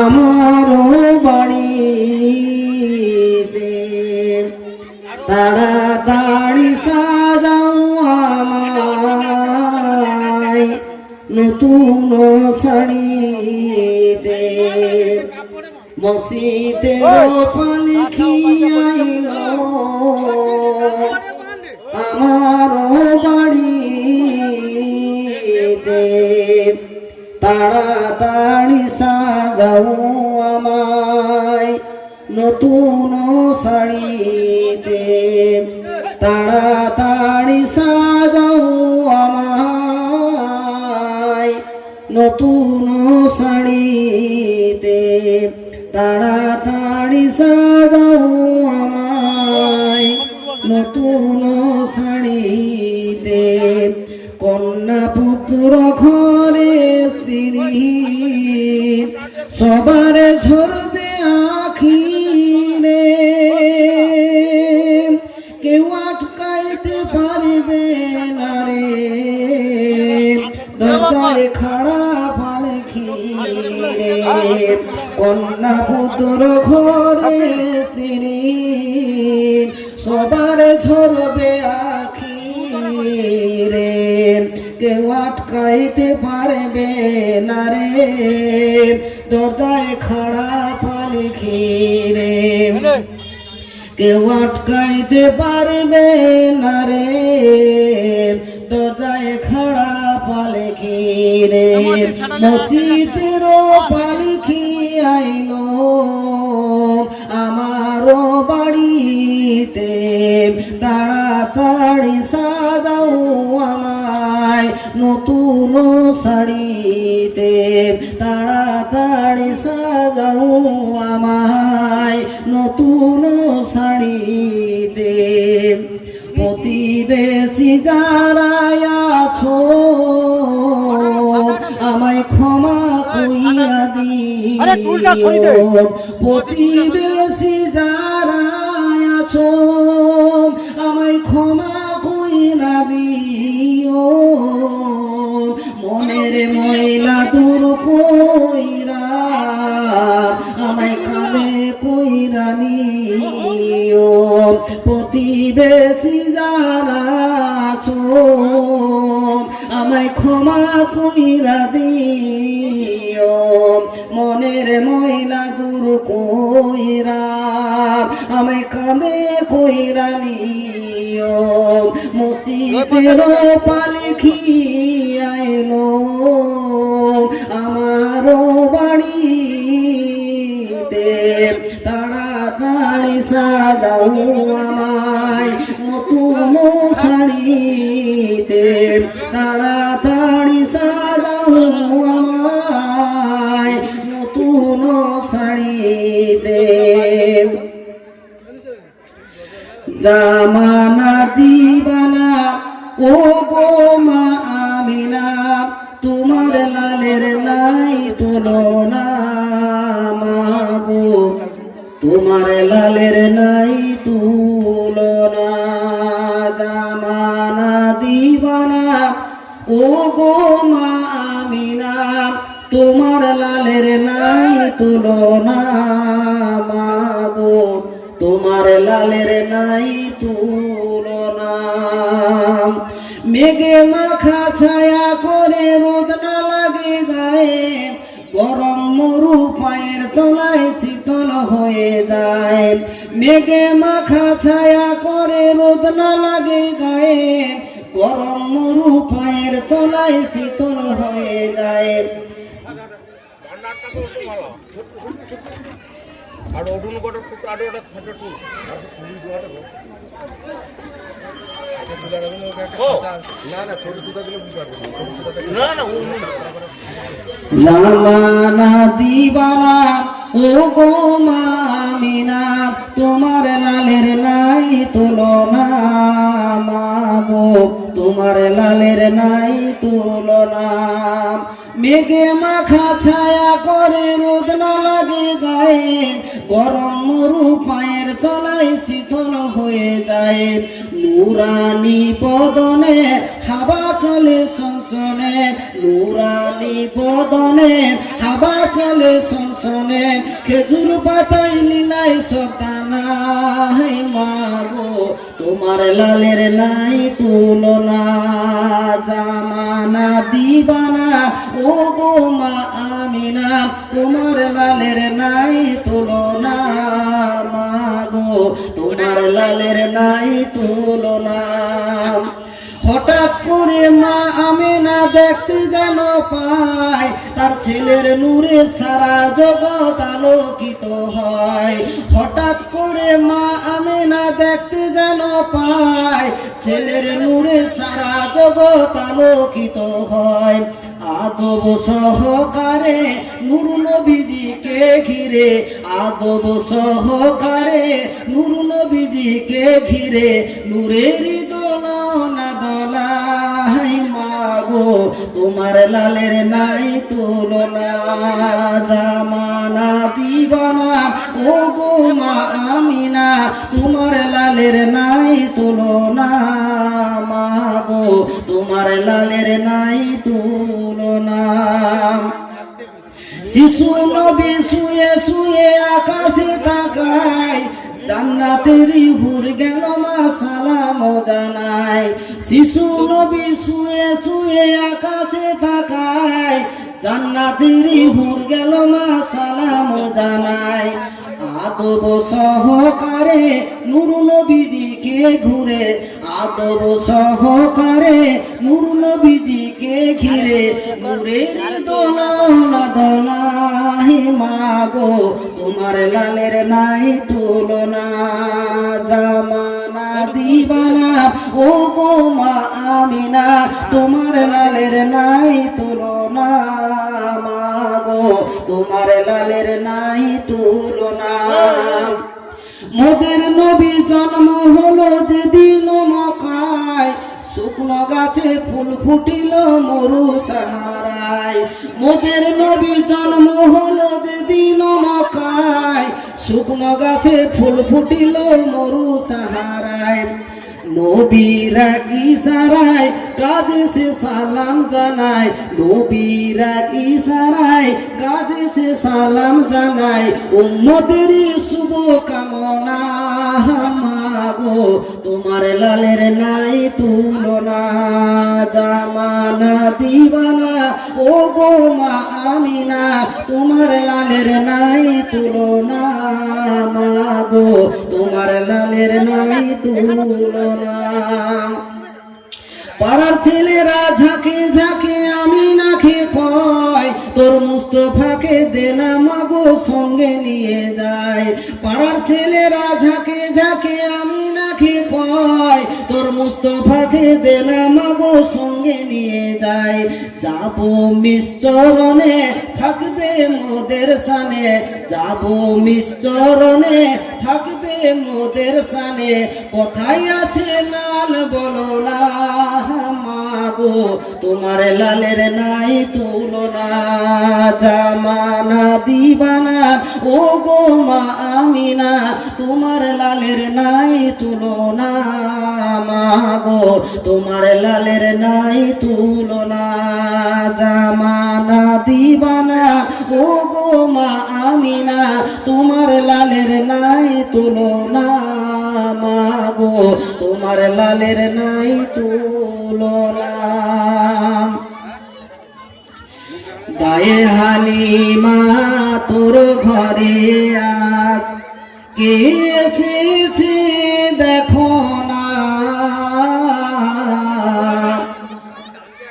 আমার বাড়িতে তাড়াতাড়ি নতুন শাড়িতে মসিতে পালিখি আইলো আমার বাড়িতে তাড়াতাড়ি সাজাও আমায় নতুন শাড়িতে তাড়াতাড়ি সাজাও নতুন শাড়িতে তাড়াতাড়ি সাজাও আমায় নতুন শাড়িতে কন্যা পুত্র ঘরে স্ত্রী, সবার ঝরবে আখি রে কেউ আটকাইতে পারবে না রে, দরজায় খাড়া কন্যা পুত্র ঘরে স্ত্রী সবার ঝরবে আখি রে কেউ আটকাইতে পারবে না রে দরজায় খাড়া পালখি রে কেউ আটকাইতে পারবে না রে দরজায় খাড়া পালকি রে মসজিদের আইলো আমারও বাড়িতে তাড়াতাড়ি সাজাও আমায় নতুন শাড়িতে, তাড়াতাড়ি সাজাও আমায় নতুন শাড়িতে। প্রতিবেশী যারা আছো টুলটা সরিয়ে দে। প্রতিবেশী আমায় ক্ষমা কইরা দিও। মনের ময়লা দূর কইরা, আমায় কানে কইরা নিও প্রতিবেশী আছো, আমায় ক্ষমা কইরা দিও। মনের ময়লা দূর কইরা, আমায় কানে কইরা নিও। মুসিদের পালখি আইলো আমারও বাড়িতে তাড়াতাড়ি সাজাও জামানা দিবানা ও গো মা আমিনা, তোমার লালের নাই তুলনা মা গো। তোমার লালের নাই তুলনা জামানা দিবানা ও গো মা আমিনা, তোমার লালের নাই তুলনা মা তোমার লালের নাই তুলনা। মেঘে মাখা ছায়া করে রোদ না লাগে গায়ে, গরম মরু পায়ের তলায় শীতল হয়ে যায়। মেঘে মাখা ছায়া করে রোদ না লাগে গায়ে, গরম মরু পায়ের তলায় শীতল হয়ে যায়। আর একটা জামানা দিবানা ও! গো মামিনা তোমার লালের নাই তুলনা মা গো তোমার লালের নাই তুলনা। মেঘে মাখা ছায়া করে রোদ না লাগে গায়ে গরম মরু পায়ের তলায় শীতল হয়ে যায়। নুরানি বদনে হাবা চলে সনসনে নুরানি বদনে হাবা চলে সনসনে খেজুর পাতাই লীলায় সটানা হে মাগো তোমার লালের নাই তুলনা জামানা দিবানা। ও গো মা আমিনা তোমার লালের নাই তুলনা মাগো তোমার লালের নাই তুলনা হঠাৎ করে মা আমিনা দেখতে যেন পায়, তার ছেলের নূরে সারা জগৎ আলোকিত হয়। হঠাৎ করে মা আমিনা দেখতে যেন পায়, ছেলের নূরে সারা জগৎ আলোকিত হয়। আদব সহকারে নূর নবীদিকে ঘিরে, আদব সহকারে নূর নবীদিকে ঘিরে, নূরেরই তোমার লালের নাই তুলনা, জামানা দিবানা ও গো মা আমিনা, তোমার লালের নাই তুলনা, মাগো, তোমার লালের নাই তুলনা। শিশু নবী শুয়ে শুয়ে আকাশে তাকায় জান্নাতেরই হুর গেল মা সালাম জানায়। শিশু নবী শুয়ে শুয়ে আকাশে তাকায়। জান্নাতেরই হুর গেল মা সালাম জানায়। আদব সহকারে নুর নবীদিকে ঘুরে, আদব সহকারে নুর নবীদিকে ঘিরে। নূরের দোলনা দোলা হে মাগো, তোমার লালের নাই তুলনা। জামানা দিবানা, ও গো মা আমিনা, তোমার লালের নাই তুলনা মাগো, তোমার লালের নাই তুলনা। মোদের নবী জন্ম হলো যেদিন মকায় শুকনো গাছে ফুল ফুটিল মরু সাহারায়। মোদের নবী জন্ম হলো যেদিন মকায় শুকনো গাছে ফুল ফুটিল মরু সাহারায়। নবীরা ইশারায় কাঁধে সে সালাম জানায়। নবীরা ইশারায় কাঁধে সে সালাম জানায়। উম্মদের শুভ কামনা মাগো তোমার লালের নাই তুলনা। জামানা, দিবানা ও গো মা আমিনা, তোমার লালের নাই তুলনা মাগো, তোমার লালের নাই তুলনা। পাড়ার ছেলেরা ঝাঁকে ঝাঁকে আমি নাকে কয়, তোর মুস্তফাকে দেনা মাগো, সঙ্গে নিয়ে যায়। পাড়ার ছেলেরা ঝাঁকে ঝাঁকে আমি নাকে কয়, তোর মুস্তফাকে দেনা মাগো, সঙ্গে নিয়ে যায় যাব মিশ্চরণে থাকবে মোদের সানে। যাব মিশ্চরণে থাকবে মোদের সানে। কোথায় আছে লাল বলো না। মাগো তোমার লালের নাই তুলনা, জামানা দিবানা। ও গো মা আমিনা, তোমার লালের নাই তুলনা মাগো তোমার লালের নাই তুলনা, জামানা দিবানা। ও গো মা আমিনা, তোমার লালের নাই তুলনা মাগো তোমার লালের নাই তুলনা। গায়ে হালিমা তোর ঘরে আজ। কে এসেছে দেখো না।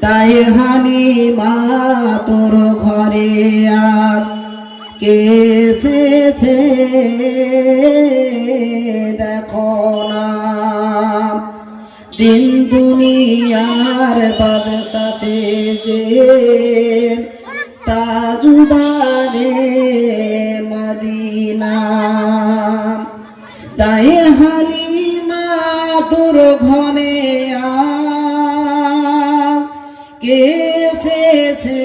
তাই হালিমা তোর ঘরে আজ। কে এসেছে দেখো না। দিন দুনিয়ার বাদশা সে যে তাজুদারে মদিনা। তাই হালিমা তোর ঘনে কে এসেছে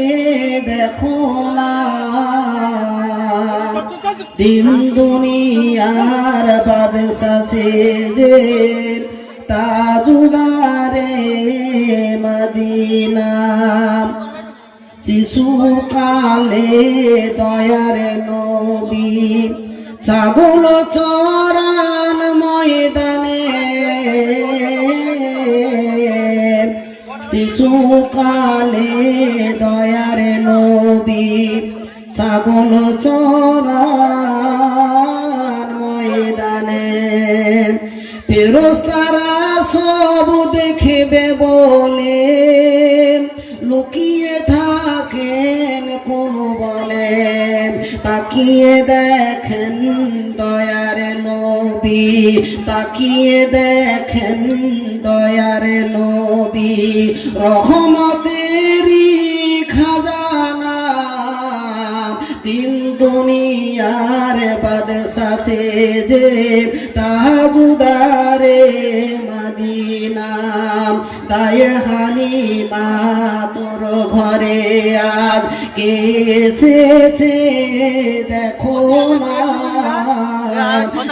দেখো দিন দুনিয়ার বাদশা সে যে তাজুদারে মদিনা। শিশুকালে দয়ার নবী ছাগল চরান ময়দানে। শিশুকালে দয়ার নবী ছাগল চরান তাকিয়ে দেখেন দয়ার নবী, তাকিয়ে দেখেন দয়ার নবী, রহমতেরই খাজানা, তিন দুনিয়ার বাদশা যে তাজুদারে মদিনা তাই হানি মা তোর ঘরে আজ কে এসেছে? দেখো না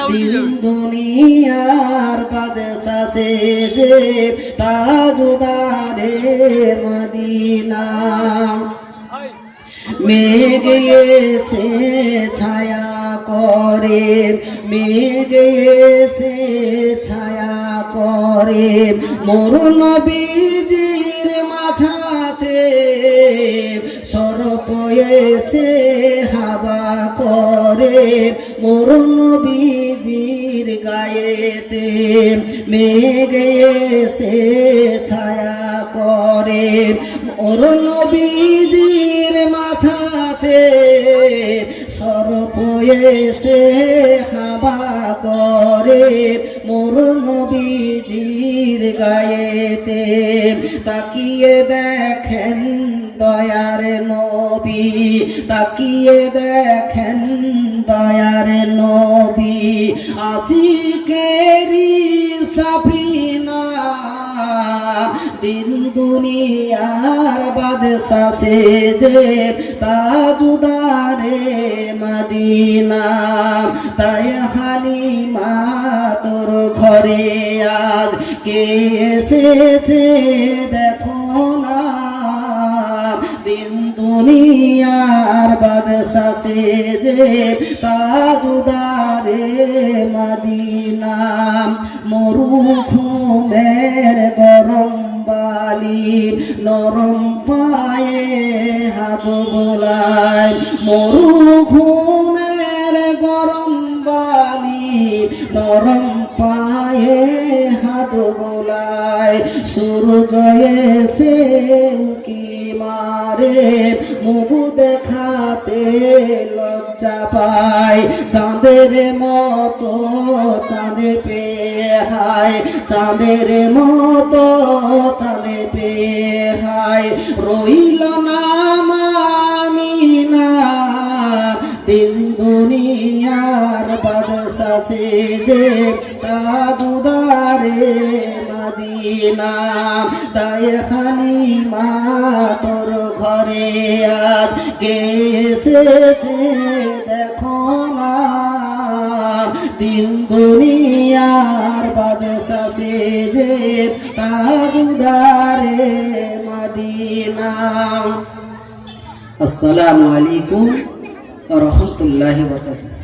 তিন দুনিয়ার বাদশা সে যে তাজুদারে মদিনা। মেঘ এসে ছায়া করে, মেঘ এসে ছায়া করে, মোর নবীজির মাথাতে এসে হাওয়া করে। মোর নবীজির গায়েতে মেঘ এসে ছায়া করে। মোর নবীজির মাথাতে সরপ এসে হাবা করে। মোর নবীজির গায়েতে তাকিয়ে দেখেন দয়ার নবী, তাকিয়ে দেখেন দয়ার নবী। আশিকেরি সাফিনা, দিন দুনিয়ার বাদশা সে যে তাজুদারে মদিনা। তাই হালিমা তোর ঘরে আজ কে এসেছে দেখো দুনিয়ার বাদশা যে তাজুদারে মদিনা। মরুভূমের গরম বালি, নরম পায়ে হাত বোলায়। মরুভূমের গরম বালি, নরম সূর্য এসে উকি মারে? মুখ দেখাতে লজ্জা পায়। চাঁদের মতো চাঁদে পেয়ে হায় চাঁদের মতো চাঁদে পেয়ে হায় রইল না মামিনা, দিন দুনিয়ার বাদশা সে যে তাদুদারে মদিনা তাই হালিমা তোর ঘরে আজ কে এসেছে দেখো না। দিন দুনিয়ার বাদশা সে যে তাদুদারে মদিনা। আসসালামু আলাইকুম রহমতুল্লাহ বরকাতুহ।